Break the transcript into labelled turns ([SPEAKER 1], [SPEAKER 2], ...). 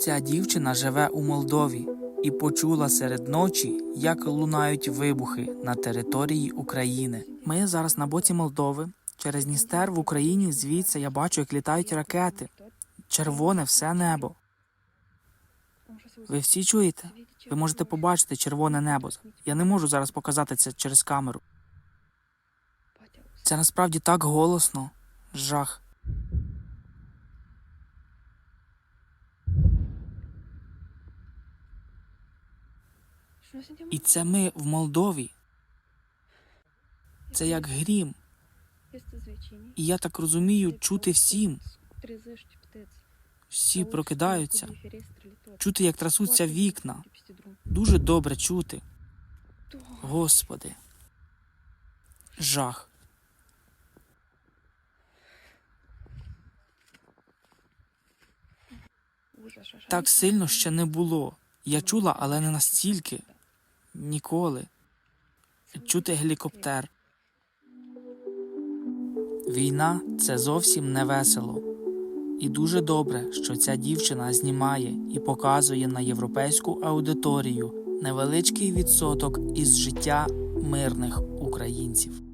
[SPEAKER 1] Ця дівчина живе у Молдові і почула серед ночі, як лунають вибухи на території України. Ми зараз на боці Молдови. Через Дністер в Україні звідси я бачу, як літають ракети. Червоне все небо. Ви всі чуєте? Ви можете побачити червоне небо. Я не можу зараз показати це через камеру. Це насправді так голосно. Жах. І це ми в Молдові. Це як грім. І я так розумію, чути всім. Всі прокидаються, чути, як трасуться вікна. Дуже добре чути. Господи. Жах. Так сильно ще не було. Я чула, але не настільки. Ніколи. Чути гелікоптер. Війна це зовсім не весело. І дуже добре, що ця дівчина знімає і показує на європейську аудиторію невеличкий відсоток із життя мирних українців.